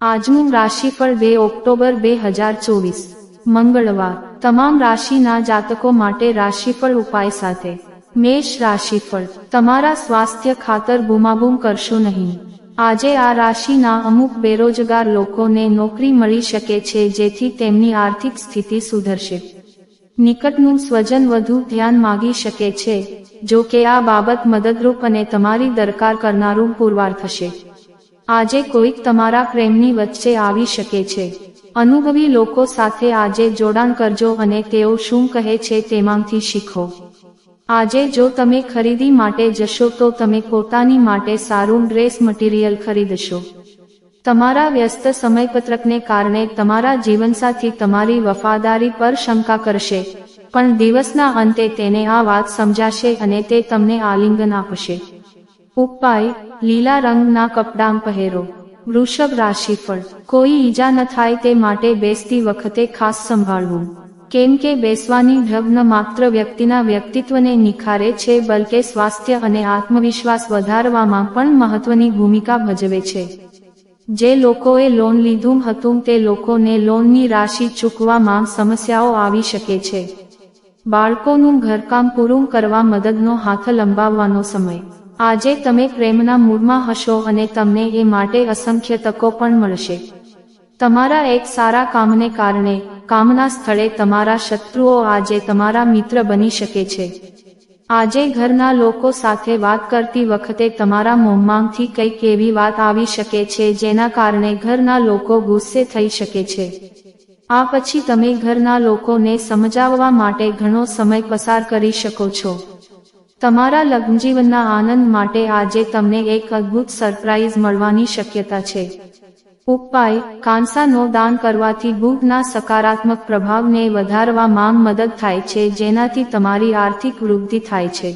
આજનું રાશિફળ બે ઓક્ટોબર બે હજાર ચોવીસ. મંગળવાર. તમામ રાશિના જાતકો માટે રાશિફળ ઉપાય સાથે. મેષ રાશિફળ. તમારા સ્વાસ્થ્ય ખાતર બૂમાબૂમ કરશો નહીં. આજે આ રાશિના અમુક બેરોજગાર લોકોને નોકરી મળી શકે છે જેથી તેમની આર્થિક સ્થિતિ સુધરશે. નિકટનું સ્વજન વધુ ધ્યાન માગી શકે છે, જો કે આ બાબત મદદરૂપ અને તમારી દરકાર કરનારું પુરવાર થશે. આજે કોઈક તમારા પ્રેમની વચ્ચે આવી શકે છે. અનુભવી લોકો સાથે આજે જોડાણ કરજો અને તેઓ શું કહે છે તેમાંથી શીખો. આજે જો તમે ખરીદી માટે જશો તો તમે પોતાની માટે સારું ડ્રેસ મટીરિયલ ખરીદશો. તમારા વ્યસ્ત સમયપત્રકને કારણે તમારા જીવનસાથી તમારી વફાદારી પર શંકા કરશે, પણ દિવસના અંતે તેને આ વાત સમજાશે અને તે તમને આલિંગન આપશે. ઉપાય લીલા રંગના કપડાં પહેરો. વૃષભ રાશિફળ. કોઈ ઈજા ન થાય તે માટે બેસતી વખતે ખાસ સંભાળવું. કેમ કે બેસવાની ઢબ ન માત્ર વ્યક્તિના વ્યક્તિત્વને નિખારે છે, બલકે સ્વાસ્થ્ય અને આત્મવિશ્વાસ વધારવામાં પણ મહત્વની ભૂમિકા ભજવે છે. જે લોકોએ લોન લીધું હતું તે લોકોને લોનની રાશિ ચૂકવામાં સમસ્યાઓ આવી શકે છે. બાળકોનું ઘરકામ પૂરું કરવા મદદનો હાથ લંબાવવાનો સમય. આજે તમે પ્રેમના મૂળમાં હશો અને તમને એ માટે અસંખ્ય તકો પણ મળશે. તમારા એક સારા કામને કારણે, કામના સ્થળે તમારા શત્રુઓ આજે તમારા મિત્ર બની શકે છે. આજે ઘરના લોકો સાથે વાત કરતી વખતે તમારા મોંમાંથી કંઈક એવી વાત આવી શકે છે જેના કારણે ઘરના લોકો ગુસ્સે થઈ શકે છે. આ પછી તમે ઘરના લોકોને સમજાવવા માટે ઘણો સમય પસાર કરી શકો છો. તમારા લગ્નજીવનના આનંદ માટે આજે તમને એક અદ્ભુત સરપ્રાઇઝ મળવાની શક્યતા છે. ઉપાય, કાંસાનો દાન કરવાથી બુધના સકારાત્મક પ્રભાવને વધારવામાં મદદ થાય છે, જેનાથી તમારી આર્થિક વૃદ્ધિ થાય છે.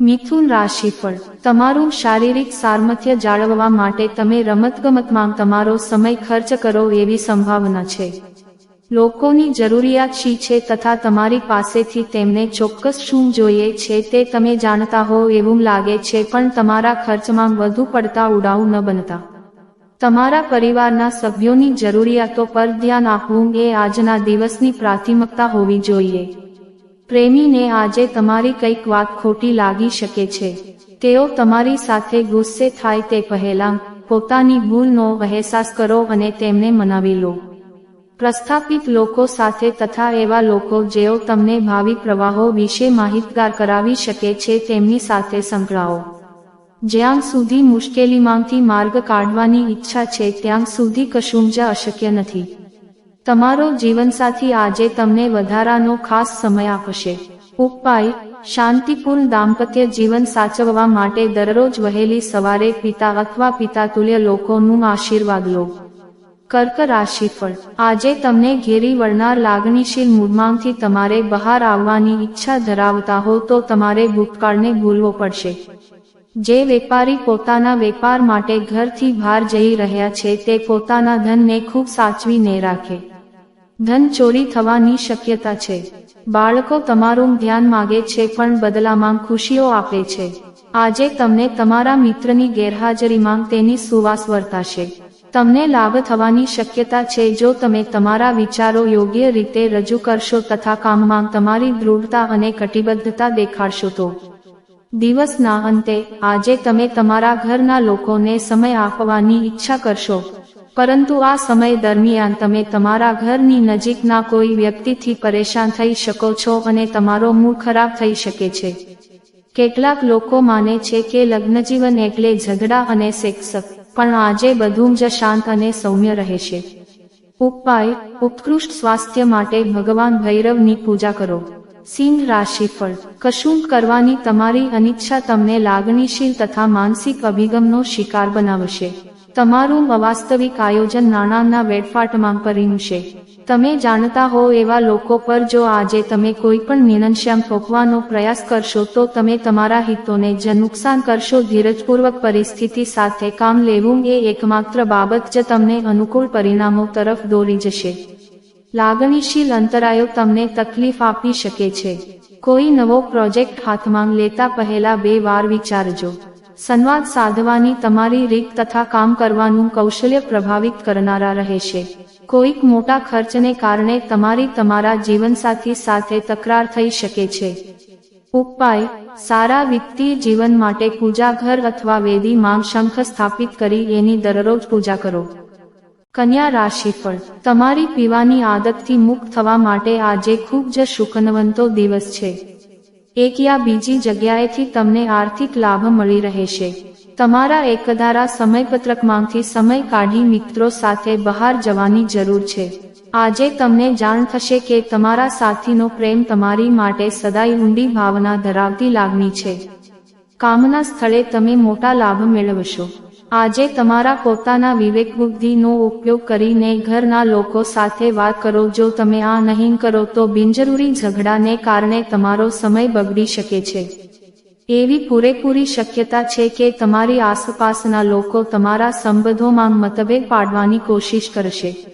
મિથુન રાશિફળ, તમારું શારીરિક સામર્થ્ય જાળવવા માટે તમે રમતગમતમાં તમારો સમય ખર્ચ કરો એવી સંભાવના છે. લોકોની જરૂરિયાત શી છે તથા તમારી પાસેથી તેમને ચોક્કસ શું જોઈએ છે તે તમે જાણતા હો એવું લાગે છે પણ તમારા ખર્ચમાં વધુ પડતા ઉડાવ ન બનતા. તમારા પરિવારના સભ્યોની જરૂરિયાતો પર ધ્યાન આપવું એ આજના દિવસની પ્રાથમિકતા હોવી જોઈએ. પ્રેમીને આજે તમારી કંઈક વાત ખોટી લાગી શકે છે. તેઓ તમારી સાથે ગુસ્સે થાય તે પહેલાં પોતાની ભૂલનો અહેસાસ કરો અને તેમને મનાવી લો. પ્રસ્થાપિત લોકો સાથે તથા એવા લોકો જેઓ તમને ભાવિ પ્રવાહો વિશે માહિતગાર કરાવી શકે છે તેમની સાથે સંકળાઓ. જ્યાં સુધી મુશ્કેલીમાંથી માર્ગ કાઢવાની ઈચ્છા છે ત્યાં સુધી કશું જ અશક્ય નથી. તમારો જીવનસાથી આજે તમને વધારાનો ખાસ સમય આપશે. ઉપાય, શાંતિપૂર્ણ દાંપત્ય જીવન સાચવવા માટે દરરોજ વહેલી સવારે પિતા અથવા પિતા તુલ્ય લોકોનું આશીર્વાદ લો. કર્ક રાશિફળ આજે તમને ઘેરી વળનાર લાગણીશીલ મૂડમાંથી તમારે બહાર આવવાની ઈચ્છા ધરાવતા હો તો તમારે ભૂતકાળને ભૂલવો પડશે. જે વેપારી પોતાના વેપાર માટે ઘરથી બહાર જઈ રહ્યા છે તે પોતાના ધનને ખૂબ સાચવીને રાખે. ધન ચોરી થવાની શક્યતા છે. બાળકો તમારું ધ્યાન માગે છે પણ બદલામાં ખુશીઓ આપે છે. આજે તમને તમારા મિત્રની ગેરહાજરીમાં તેની સુવાસ વર્તાશે. તમને લાભ થવાની શક્યતા છે જો તમે તમારા વિચારો યોગ્ય રીતે રજૂ કરશો તથા કામમાં તમારી દૃઢતા અને કટિબદ્ધતા દેખાડશો તો. દિવસના અંતે, આજે તમે તમારા ઘરના લોકોને સમય આપવાની ઈચ્છા કરશો. પરંતુ આ સમય દરમિયાન તમે તમારા ઘરની નજીકના કોઈ વ્યક્તિથી પરેશાન થઈ શકો છો અને તમારો મૂડ ખરાબ થઈ શકે છે. કેટલાક લોકો માને છે કે લગ્નજીવન એટલે ઝઘડા અને સેક્સક પણ આજે બધું જ શાંત અને સૌમ્ય રહેશે ઉપાય, ઉત્કૃષ્ટ સ્વાસ્થ્ય માટે ભગવાન ભૈરવની પૂજા કરો. સિંહ રાશિફળ કશું કરવાની તમારી અનિચ્છા તમને લાગણીશીલ તથા માનસિક અભિગમનો શિકાર બનાવશે. તમારું અવાસ્તવિક આયોજન નાણાંના વેડફાટમાં પરિણશે તમે જાણતા હો એવા લોકો પર જો આજે તમે કોઈ પણ નિનંશ્યામ થોપવાનો પ્રયાસ કરશો તો તમે તમારા હિતોને જ નુકસાન કરશો. ધીરજપૂર્વક પરિસ્થિતિ સાથે કામ લેવું એ એકમાત્ર બાબત જ તમને અનુકૂળ પરિણામો તરફ દોરી જશે. લાગણીશીલ અંતરાયો તમને તકલીફ આપી શકે છે. કોઈ નવો પ્રોજેક્ટ હાથમાં લેતા પહેલા બે વાર વિચારજો. સંવાદ સાધવાની તમારી રીત તથા કામ કરવાનું કૌશલ્ય પ્રભાવિત કરનારા રહેશે. કોઈક મોટા ખર્ચને કારણે તમારી તમારા જીવનસાથી સાથે તકરાર થઈ શકે છે. ઉપાય, સારા વિત્તીય જીવન માટે પૂજા ઘર અથવા વેદી માંગ શંખ સ્થાપિત કરી એની દરરોજ પૂજા કરો. કન્યા રાશિફળ તમારી પીવાની આદતથી મુક્ત થવા માટે આજે ખૂબ જ શુકનવંતો દિવસ છે. એક યા બીજી જગ્યાએથી તમને આર્થિક લાભ મળી રહેશે. તમારા એકધારા સમયપત્રકમાંથી સમય કાઢી મિત્રો સાથે બહાર જવાની જરૂર છે. આજે તમને જાણ થશે કે તમારા સાથીનો પ્રેમ તમારી માટે સદાય ઊંડી ભાવના ધરાવતી લાગણી છે. કામના સ્થળે તમે મોટા લાભ મેળવશો. આજે તમારા પોતાના વિવેક બુદ્ધિનો ઉપયોગ કરીને ઘરના લોકો સાથે વાત કરો, જો તમે આ નહીં કરો તો બિનજરૂરી ઝઘડાને કારણે તમારો સમય બગડી શકે છે. એવી પૂરેપૂરી શક્યતા છે કે તમારી આસપાસના લોકો તમારા સંબંધોમાં મતભેદ પાડવાની કોશિશ કરશે.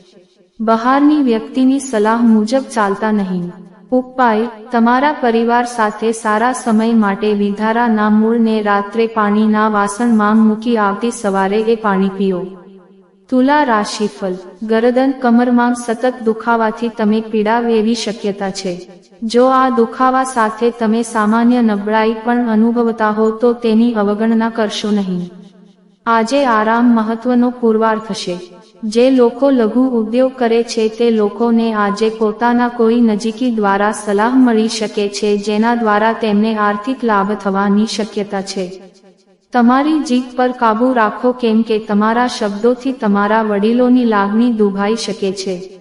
બહારની વ્યક્તિની સલાહ મુજબ ચાલતા નહીં. ઉપાય, તમારા પરિવાર સાથે સારા સમય માટે વિધારાના મૂળને રાત્રે પાણીના વાસણમાં મૂકી આવતી સવારે એ પાણી પીઓ. તુલા રાશિફળ, ગરદન કમરમાં સતત દુખાવાથી તમે પીડાવ એવી શક્યતા છે. જો આ દુખાવા સાથે તમે સામાન્ય નબળાઈ પણ અનુભવતા હો તો તેની અવગણના કરશો નહીં. આજે આરામ મહત્વનો પુરવાર થશે. જે લોકો લઘુ ઉદ્યોગ કરે છે તે લોકોને આજે પોતાના કોઈ નજીકી દ્વારા સલાહ મળી શકે છે જેના દ્વારા તેમને આર્થિક લાભ થવાની શક્યતા છે. તમારી જીત પર કાબૂ રાખો કેમ કે તમારા શબ્દોથી તમારા વડીલોની લાગણી દુભાઈ શકે છે.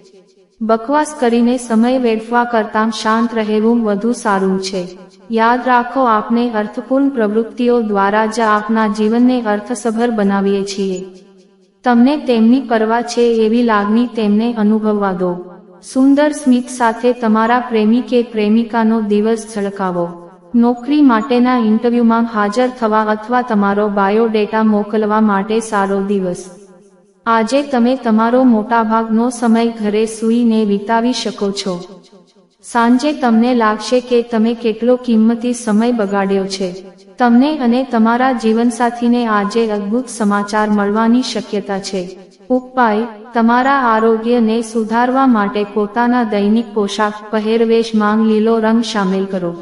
બકવાસ કરીને સમય વેડફવા કરતાં શાંત રહેવું વધુ સારું છે. યાદ રાખો આપને અર્થપૂર્ણ પ્રવૃત્તિઓ દ્વારા જ આપના જીવનને અર્થસભર બનાવીએ છીએ. તમને તેમની પરવા છે એવી લાગણી તેમને અનુભવવા દો. સુંદર સ્મિત સાથે તમારા પ્રેમી કે પ્રેમિકાનો દિવસ ઝળકાવો. નોકરી માટેના ઇન્ટરવ્યુમાં હાજર થવા અથવા તમારો બાયોડેટા મોકલવા માટે સારો દિવસ. આજે તમે તમારો મોટાભાગનો સમય ઘરે સૂઈને વિતાવી શકો છો. સાંજે તમને લાગશે કે તમે કેટલો કિંમતી સમય બગાડ્યો છે. તમને અને તમારા જીવનસાથીને આજે અદ્ભુત સમાચાર મળવાની શક્યતા છે. ઉપાય, તમારા આરોગ્યને સુધારવા માટે પોતાના દૈનિક પોશાક, પહેરવેશ માંગ લીલો રંગ સામેલ કરો.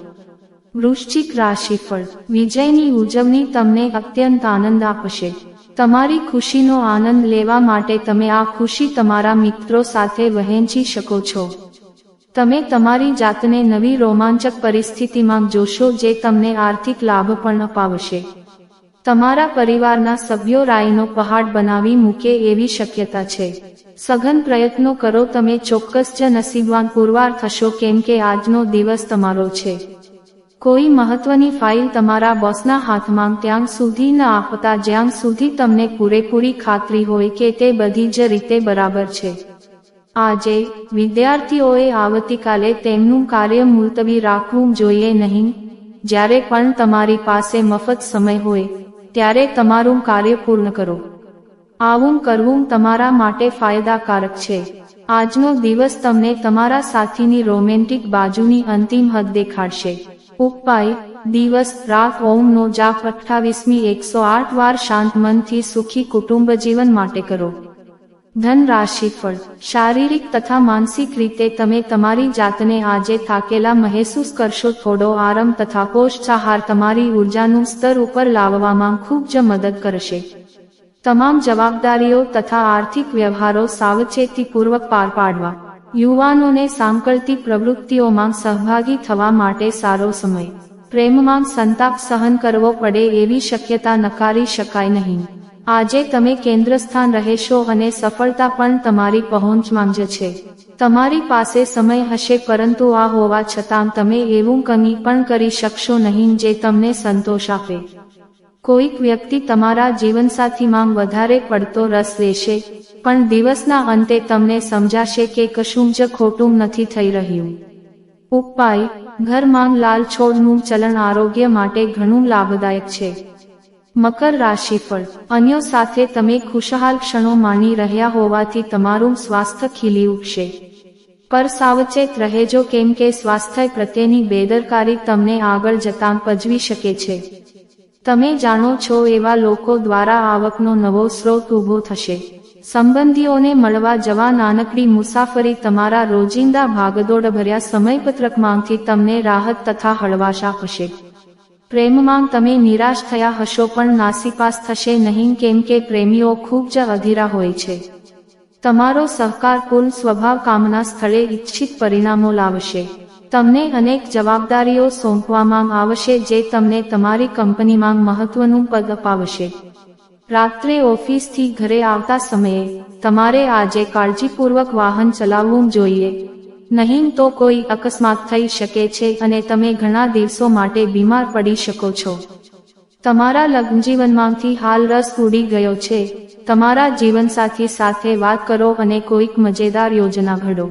વૃશ્ચિક રાશિફળ. વિજયની ઉજવણી તમને અત્યંત આનંદ આપશે. તમારી ખુશીનો આનંદ લેવા માટે તમે આ ખુશી તમારા મિત્રો સાથે વહેંચી શકો છો. તમે તમારી જાતને નવી રોમાંચક પરિસ્થિતિમાં જોશો જે તમને આર્થિક લાભ પણ અપાવશે. તમારા પરિવારના સભ્યો રાયનો પહાડ બનાવી મૂકે એવી શક્યતા છે. સઘન પ્રયત્નો કરો, તમે ચોક્કસ જ નસીબવાન પુરવાર થશો, કેમ કે આજનો દિવસ તમારો છે. કોઈ મહત્વની ફાઇલ તમારા બોસના હાથમાં ત્યાં સુધી ન આપતા જ્યાં સુધી તમને પૂરેપૂરી ખાતરી હોય કે તે બધી જ રીતે બરાબર છે. આજે, વિદ્યાર્થીઓએ આવતીકાલે તેમનું કાર્ય મુલતવી રાખવું જોઈએ નહીં. જ્યારે પણ તમારી પાસે મફત સમય હોય, ત્યારે તમારું કાર્ય પૂર્ણ કરો. આવું કરવું તમારા માટે ફાયદાકારક છે. આજનો દિવસ તમને તમારા સાથીની રોમેન્ટિક બાજુની અંતિમ હદ દેખાડશે. ઉપાય, દિવસ, રાત, ઓમનો જાપ, અઠ્ઠાવીસમી, એકસો આઠ વાર શાંત મનથી સુખી કુટુંબ જીવન માટે કરો. ધન રાશિફળ શારીરિક તથા માનસિક રીતે તમે તમારી જાતને આજે થાકેલા મહેસૂસ કરશો, થોડો આરામ તથા પોષાહાર તમારી ઉર્જાનું સ્તર ઉપર લાવવામાં ખૂબ જ મદદ કરશે. તમામ જવાબદારીઓ તથા આર્થિક વ્યવહારો સાવચેતીપૂર્વક પાર પાડવા. યુવાનોને સાંકળતી પ્રવૃત્તિઓમાં સહભાગી થવા માટે સારો સમય. પ્રેમમાં સંતાપ સહન કરવો પડે એવી શક્યતા નકારી શકાય નહીં. આજે તમે કેન્દ્રસ્થાન રહેશો અને સફળતા પણ તમારી પહોંચમાં જ છે. તમારી પાસે સમય હશે પરંતુ આ હોવા છતાં તમે એવું કંઈ પણ કરી શકશો નહીં જે તમને સંતોષ આપે. કોઈક વ્યક્તિ તમારા જીવનસાથીમાં વધારે પડતો રસ લેશે, પણ દિવસના અંતે તમને સમજાશે કે કશું જ ખોટું નથી થઈ રહ્યું. ઉપાય ઘરમાં લાલ છોડનું ચલણ આરોગ્ય માટે ઘણું લાભદાયક છે. મકર રાશિફળ અન્યો સાથે તમે ખુશહાલ ક્ષણો માણી રહ્યા હોવાથી તમારું સ્વાસ્થ્ય ખીલી ઉઠશે. પર સાવચેત રહેજો કેમ કે સ્વાસ્થ્ય પ્રત્યેની બેદરકારી તમને આગળ જતાં પજવી શકે છે. તમે જાણો છો એવા લોકો દ્વારા આવકનો નવો સ્રોત ઊભો થશે. સંબંધીઓને મળવા જવા નાનકડી મુસાફરી તમારા રોજિંદા ભાગદોડ ભર્યા સમયપત્રકમાંથી તમને રાહત તથા હળવાશ આપશે પ્રેમમાં તમે નિરાશ થયા હશો પણ નાસીપાસ થશે નહીં કેમ કે પ્રેમીઓ ખૂબ જ અધીરા હોય છે. તમારો સહકાર કુલ સ્વભાવ કામના સ્થળે ઇચ્છિત પરિણામો લાવશે. તમને અનેક જવાબદારીઓ સોંપવામાં આવશે જે તમને તમારી કંપનીમાં મહત્વનું પદ અપાવશે. રાત્રે ઓફિસથી ઘરે આવતા સમયે, તમારે આજે કાળજીપૂર્વક વાહન ચલાવવું જોઈએ. નહીં તો કોઈ અકસ્માત થઈ શકે છે અને તમે ઘણા દિવસો માટે બીમાર પડી શકો છો. તમારા લગ્નજીવનમાંથી હાલ રસ ઉડી ગયો છે. તમારા જીવનસાથી સાથે વાત કરો અને કોઈક મજેદાર યોજના ઘડો.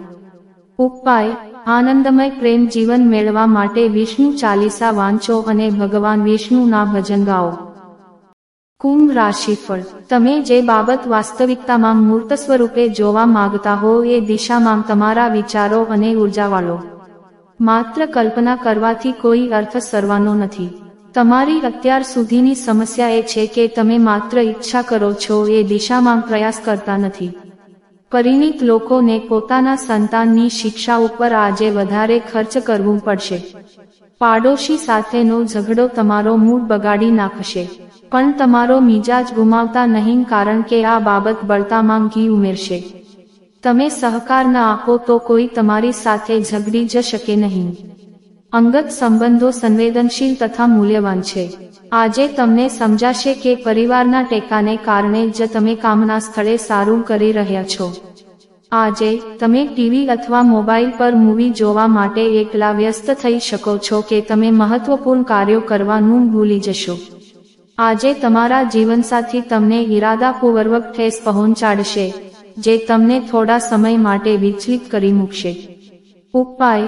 ઉપાય આનંદમય પ્રેમ જીવન મેળવા માટે વિષ્ણુ ચાલીસા વાંચો અને ભગવાન વિષ્ણુના ભજન ગાઓ. કુંભ રાશિફળ. તમે જે બાબત વાસ્તવિકતામાં મૂર્ત સ્વરૂપે જોવા માંગતા હો એ દિશામાં તમારા વિચારો અને ઊર્જા વાળો માત્ર કલ્પના કરવાથી કોઈ અર્થ સરવાનો નથી. તમારી અત્યાર સુધીની સમસ્યા એ છે કે તમે માત્ર ઈચ્છા કરો છો એ દિશામાં પ્રયાસ કરતા નથી. પરિણીત લોકોને પોતાના સંતાનની શિક્ષા ઉપર આજે વધારે ખર્ચ કરવું પડશે. પાડોશી સાથેનો ઝઘડો તમારો મૂડ બગાડી નાખશે. પણ તમારો મિજાજ ગુમાવતા નહીં કારણ કે આ બાબત બળતામાં ઘી ઉમેરશે. તમે સહકાર ન આપો તો કોઈ તમારી સાથે ઝઘડી જ શકે નહીં. અંગત સંબંધો સંવેદનશીલ તથા મૂલ્યવાન છે. આજે તમને સમજાશે કે પરિવારના ટેકાને કારણે જ તમે કામના સ્થળે સારું કરી રહ્યા છો. આજે, તમે ટીવી અથવા મોબાઈલ પર મૂવી જોવા માટે એકલા વ્યસ્ત થઈ શકો છો કે તમે મહત્વપૂર્ણ કાર્યો કરવાનું ભૂલી જશો. આજે તમારા જીવનસાથી તમને ઈરાદાપૂર્વક ઠેસ પહોંચાડશે, જે તમને થોડા સમય માટે વિચલિત કરી મૂકશે. ઉપાય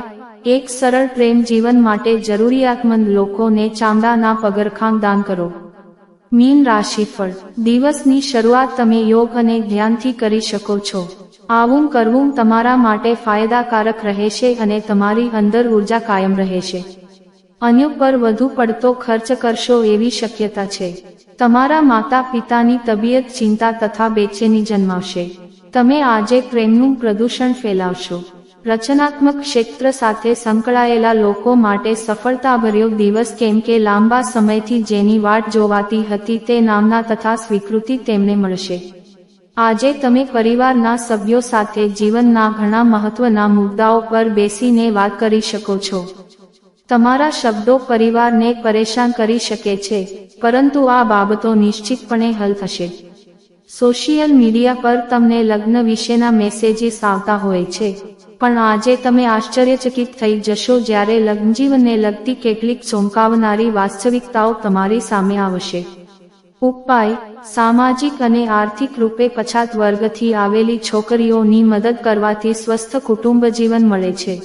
એક સરળ પ્રેમ જીવન માટે જરૂરિયાતમંદ લોકોને ચામડાના પગરખાં દાન કરો. મીન રાશિફળ દિવસની શરૂઆત તમે યોગ અને ધ્યાનથી કરી શકો છો. આવું કરવું તમારા માટે ફાયદાકારક રહેશે અને તમારી અંદર ઊર્જા કાયમ રહેશે. અન્ય પર વધુ પડતો ખર્ચ કરશો એવી શક્યતા છે. તમારા માતા પિતાની તબિયત, ચિંતા તથા બેચેની જન્માવશે. તમે આજે પ્રેમનું પ્રદૂષણ ફેલાવશો. રચનાત્મક ક્ષેત્ર સાથે સંકળાયેલા લોકો માટે સફળતાભર્યો દિવસ કેમ કે લાંબા સમયથી જેની વાટ જોવાતી હતી તે નામના તથા સ્વીકૃતિ તેમને મળશે. આજે તમે પરિવારના સભ્યો સાથે જીવનના ઘણા મહત્વના મુદ્દાઓ પર બેસીને વાત કરી શકો છો. તમારા શબ્દો પરિવારને પરેશાન કરી શકે છે, પરંતુ આ બાબતો નિશ્ચિતપણે હલ થશે. સોશિયલ મીડિયા પર તમને લગ્ન વિશેના મેસેજીસ આવતા હોય છે. પણ આજે તમે આશ્ચર્યચકિત થઈ જશો જ્યારે લગ્નજીવનને લગતી કેટલીક ચોંકાવનારી વાસ્તવિકતાઓ તમારી સામે આવશે. ઉપાય, સામાજિક અને આર્થિક રૂપે પછાત વર્ગથી આવેલી છોકરીઓની મદદ કરવાથી સ્વસ્થ કુટુંબ જીવન મળે છે.